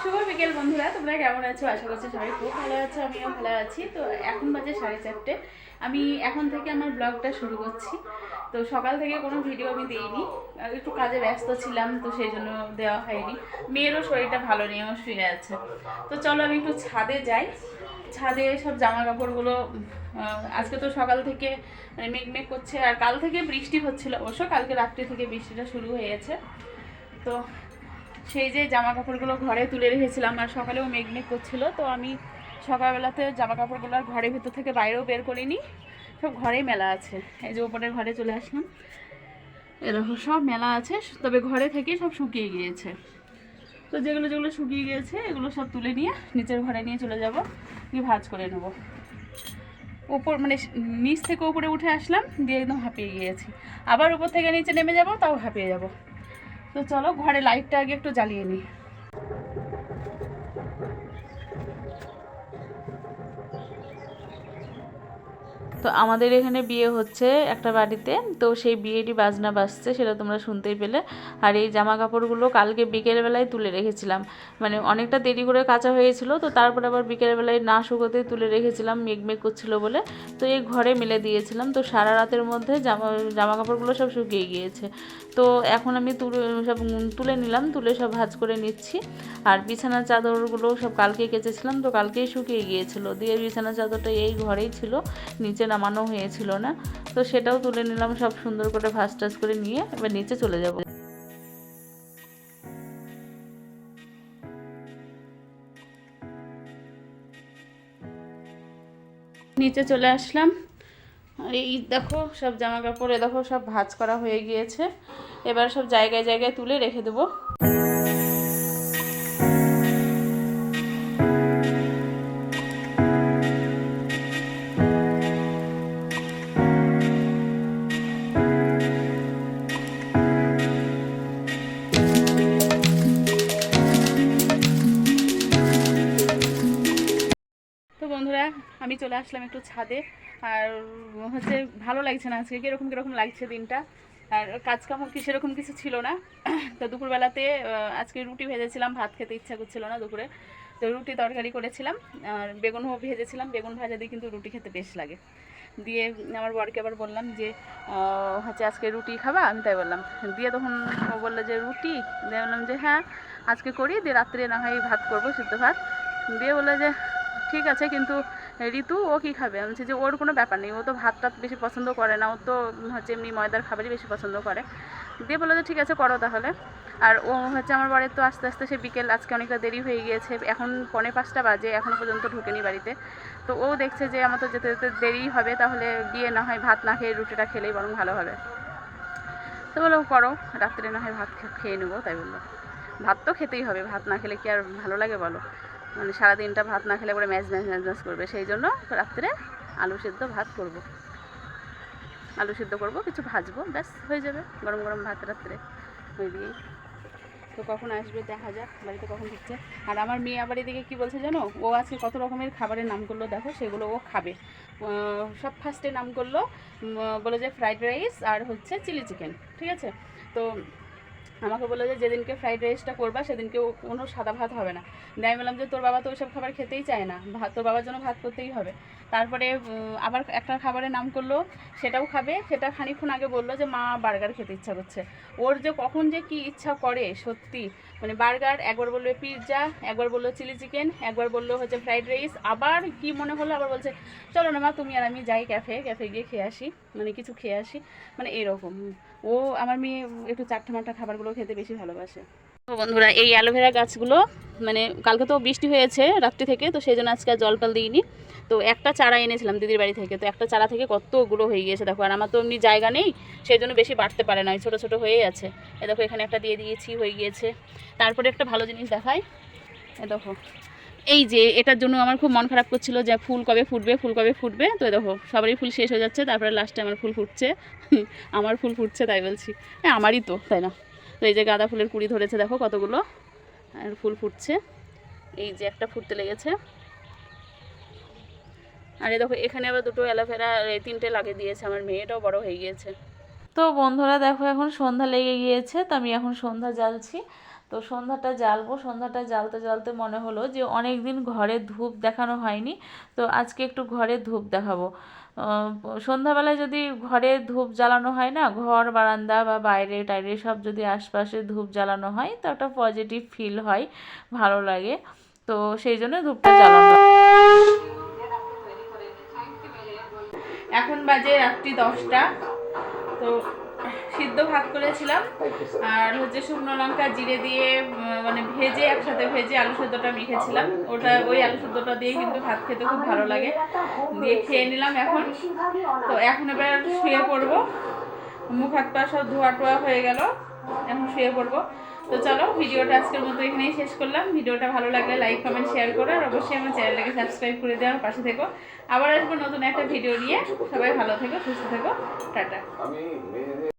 শুভ বিকেল বন্ধুরা, তোমরা কেমন আছো? আশা করছি সবাই খুব ভালো আছো, আমিও ভালো আছি। তো এখন বাজে সাড়ে চারটে। আমি এখন থেকে আমার ব্লগটা শুরু করছি। তো সকাল থেকে কোনো ভিডিও আমি দিইনি। একটু কাজে ব্যস্ত ছিলাম, তো সেই জন্য দেওয়া হয়নি। মেয়েরও শরীরটা ভালো নেই, ও শুয়ে আছে। তো চলো আমি একটু ছাদে যাই। ছাদে সব জামা কাপড়গুলো আজকে তো সকাল থেকে মানে মেঘ মেঘ করছে, আর কাল থেকে বৃষ্টি হচ্ছিল। অবশ্য কালকে রাত্রি থেকে বৃষ্টিটা শুরু হয়ে গেছে তো সেই যে জামা কাপড়গুলো ঘরে তুলে রেখেছিলাম, আর সকালেও মেঘ মেঘ করছিল, তো আমি সকালবেলাতে জামা কাপড়গুলো আর ঘরের ভিতর থেকে বাইরেও বের করিনি। সব ঘরেই মেলা আছে। এই যে ওপরের ঘরে চলে আসলাম। এরকম সব মেলা আছে, তবে ঘরে থেকে সব শুকিয়ে গিয়েছে। তো যেগুলো যেগুলো শুকিয়ে গিয়েছে, এগুলো সব তুলে নিয়ে নিচের ঘরে নিয়ে চলে যাব দিয়ে ভাজ করে নেব। উপর মানে নিচ থেকে উপরে উঠে আসলাম, দিয়ে একদম হাঁপিয়ে গিয়েছি। আবার উপর থেকে নিচে নেমে যাব, তাও হাঁপিয়ে যাব। তো চলো ঘরে লাইটটা আগে একটু জ্বালিয়ে নিই তো আমাদের এখানে বিয়ে হচ্ছে একটা বাড়িতে। তো সেই বিয়েটি বাজনা বাজছে, সেটা তোমরা শুনতেই পেলে। আর এই জামা কাপড়গুলো কালকে বিকেলবেলায় তুলে রেখেছিলাম। মানে অনেকটা দেরি করে কাঁচা হয়েছিল, তো তারপর আবার বিকেলবেলায় না শুকোতেই তুলে রেখেছিলাম, মেঘ মেঘ করছিল বলে। তো এই ঘরে মেলে দিয়েছিলাম। তো সারা রাতের মধ্যে জামা জামা কাপড়গুলো সব শুকিয়ে গিয়েছে। তো এখন আমি তুলে, সব তুলে নিলাম, তুলে সব ভাজ করে নিচ্ছি। আর বিছানার চাদরগুলো সব কালকে কেচেছিলাম, তো কালকেই শুকিয়ে গিয়েছিল। দিয়ে বিছানার চাদরটা এই ঘরেই ছিল, নিচে নামানো হয়েছিল না। তো সেটাও তুলে নিলাম, সব সুন্দর করে ভাজ টাজ করে নিয়ে এবার নিচে চলে যাব। নিচে চলে আসলাম। এই দেখো সব জামা কাপড় দেখো সব ভাঁজ করা হয়ে গিয়েছে। এবার সব জায়গায় জায়গায় তুলে রেখে দেবো। আমি চলে আসলাম একটু ছাদে। আর হচ্ছে ভালো লাগছে না আজকে, কীরকম কীরকম লাগছে দিনটা? আর কাজকাম কি সেরকম কিছু ছিল না। তো দুপুরবেলাতে আজকে রুটি ভেজেছিলাম, ভাত খেতে ইচ্ছা করছিল না দুপুরে। তো রুটি তরকারি করেছিলাম, আর বেগুনও ভেজেছিলাম, বেগুন ভাজা দিয়ে কিন্তু রুটি খেতে বেশ লাগে। দিয়ে আমার বরকে আবার বললাম যে হচ্ছে আজকে রুটি খাবা? আমি তাই বললাম। দিয়ে তখন ও বলল যে, রুটি? দিয়ে বললাম যে হ্যাঁ আজকে করি। দিয়ে রাত্রে না হয় ভাত করব, সিদ্ধ ভাত। দিয়ে বলল যে, ঠিক আছে, কিন্তু ঋতু, ও কি খাবে? আমি যে ওর কোনো ব্যাপার নেই। ও তো ভাত টাত বেশি পছন্দ করে না। ও তো হচ্ছে এমনি ময়দার খাবারই বেশি পছন্দ করে। দিয়ে বলল যে ঠিক আছে, করো তাহলে। আর ও হচ্ছে আমার বাড়ির তো আস্তে আস্তে সে বিকেল, আজকে অনেকটা দেরি হয়ে গিয়েছে। এখন পৌনে পাঁচটা বাজে এখনও পর্যন্ত ঢুকেনি বাড়িতে। তো ও দেখছে যে আমার তো যেতে যেতে দেরি হবে, তাহলে গিয়ে না হয় ভাত না খেয়ে রুটিটা খেলেই বরং ভালো হবে। তো বলো করো, রাত্রে না হয় ভাত খেয়ে নেব, তাই বলল। ভাত তো খেতেই হবে, ভাত না খেলে কি আর ভালো লাগে বলো? মানে সারাদিনটা ভাত না খেলে পরে ম্যাচ ম্যাচ ম্যাচ ম্যাচ করবে। সেই জন্য রাত্রে আলু সেদ্ধ ভাত করব। আলু সেদ্ধ করব, কিছু ভাজবো, ব্যাস, হয়ে যাবে গরম গরম ভাত রাত্রে। ওই দিয়েই। তো কখন আসবে দেখা যাক, বাড়িতে কখন ঢুকছে। আর আমার মেয়ে আবার এদিকে কী বলছে জানো? ও আজকে কত রকমের খাবারের নাম করল দেখো, সেগুলো ও খাবে। সব ফার্স্টে নাম করল বলে যে ফ্রাইড রাইস আর হচ্ছে চিলি চিকেন ঠিক আছে? তো আমাকে বলল যে যেদিনকে ফ্রাইড রাইসটা করবা, সেদিনকে কোনো সাদা ভাত হবে না। দিয়ে আমি বললাম যে তোর বাবা তো ওইসব খাবার খেতেই চায় না, ভাত তোর বাবার জন্য ভাত করতেই হবে। তারপরে আবার একটা খাবারের নাম করল, সেটাও খাবে। সেটা খানিকক্ষণ আগে বলল যে, মা, বার্গার খেতে ইচ্ছা করছে। ওর যে কখন যে কি ইচ্ছা করে, সত্যি। মানে বার্গার, একবার বলল পিৎজা একবার বলল চিলি চিকেন একবার বলল হচ্ছে ফ্রাইড রাইস আবার কি মনে হলো, আবার বলছে, চলো না মা, তুমি আর আমি যাই ক্যাফে ক্যাফে গিয়ে খেয়ে আসি। মানে কিছু খেয়ে আসি। মানে এরকম। ও আমার মেয়ে একটু চারটে মাঠা খাবারগুলো খেতে বেশি ভালোবাসে। তো বন্ধুরা, এই অ্যালোভেরা গাছগুলো মানে কালকে তো বৃষ্টি হয়েছে রাত্রি থেকে, তো সেই জন্য আজকে আর জল টল দিইনি। তো একটা চারা এনেছিলাম দিদির বাড়ি থেকে, তো একটা চারা থেকে কতগুলো হয়ে গিয়েছে, দেখো। আর আমার তো এমনি জায়গা নেই, সেই জন্য বেশি বাড়তে পারে না ছোটো ছোটো হয়েই আছে। এ দেখো, এখানে একটা দিয়ে দিয়েছি, হয়ে গিয়েছে। তারপরে একটা ভালো জিনিস দেখাই। এ দেখো এই যে, এটার জন্য আমার খুব মন খারাপ করছিল যে ফুল কবে ফুটবে, ফুল কবে ফুটবে। তো দেখো, সবারই ফুল শেষ হয়ে যাচ্ছে, তারপরে লাস্টে আমার ফুল ফুটছে। আমার ফুল ফুটছে তাই বলছি। হ্যাঁ আমারই তো, তাই না? তো এই যে গাঁদা ফুলের কুড়ি ধরেছে, দেখো কতগুলো। আর ফুল ফুটছে। এই যে একটা ফুটতে লেগেছে। আর এই দেখো, এখানে আবার দুটো অ্যালোভেরা, এই তিনটে লাগিয়ে দিয়েছে আমার মেয়েটাও বড় হয়ে গিয়েছে। তো বন্ধুরা, দেখো এখন সন্ধ্যা লেগে গিয়েছে, তো আমি এখন সন্ধ্যা জ্বালছি। তো সন্ধ্যাটা জ্বালবো। সন্ধ্যাটা জ্বালতে জ্বালতে মনে হলো যে অনেক দিন ঘরে ধূপ দেখানো হয়নি। তো আজকে একটু ঘরে ধূপ দেখাবো। সন্ধ্যাবেলায় যদি ঘরে ধূপ জ্বালানো হয় না, ঘর, বারান্দা বা বাইরে টাইরে সব যদি আশপাশে ধূপ জ্বালানো হয়, তো একটা পজিটিভ ফিল হয়, ভালো লাগে। তো সেই জন্য ধূপটা জ্বালানো এখন বাজে রাত্রি দশটা। তো সিদ্ধ ভাত করেছিলাম। আর হচ্ছে শুকনো লঙ্কা জিরে দিয়ে মানে ভেজে, একসাথে ভেজে আলু সেদ্ধটা মেখেছিলাম। ওটা, ওই আলু সেদ্ধটা দিয়ে কিন্তু ভাত খেতে খুব ভালো লাগে। দিয়ে খেয়ে নিলাম এখন। তো এখন এবার শুয়ে পড়ব। মুখ হাত পা সব ধোয়া টোয়া হয়ে গেল। এখন শুয়ে পড়ব। তো চলো, ভিডিওটা আজকের মতো এখানেই শেষ করলাম। ভিডিওটা ভালো লাগলে লাইক, কমেন্ট, শেয়ার করো আর অবশ্যই আমার চ্যানেলটাকে সাবস্ক্রাইব করে দেওয়ার পাশে থেকো। আবার আসব নতুন একটা ভিডিও নিয়ে। সবাই ভালো থেকো, সুস্থ থেকো। টাটা।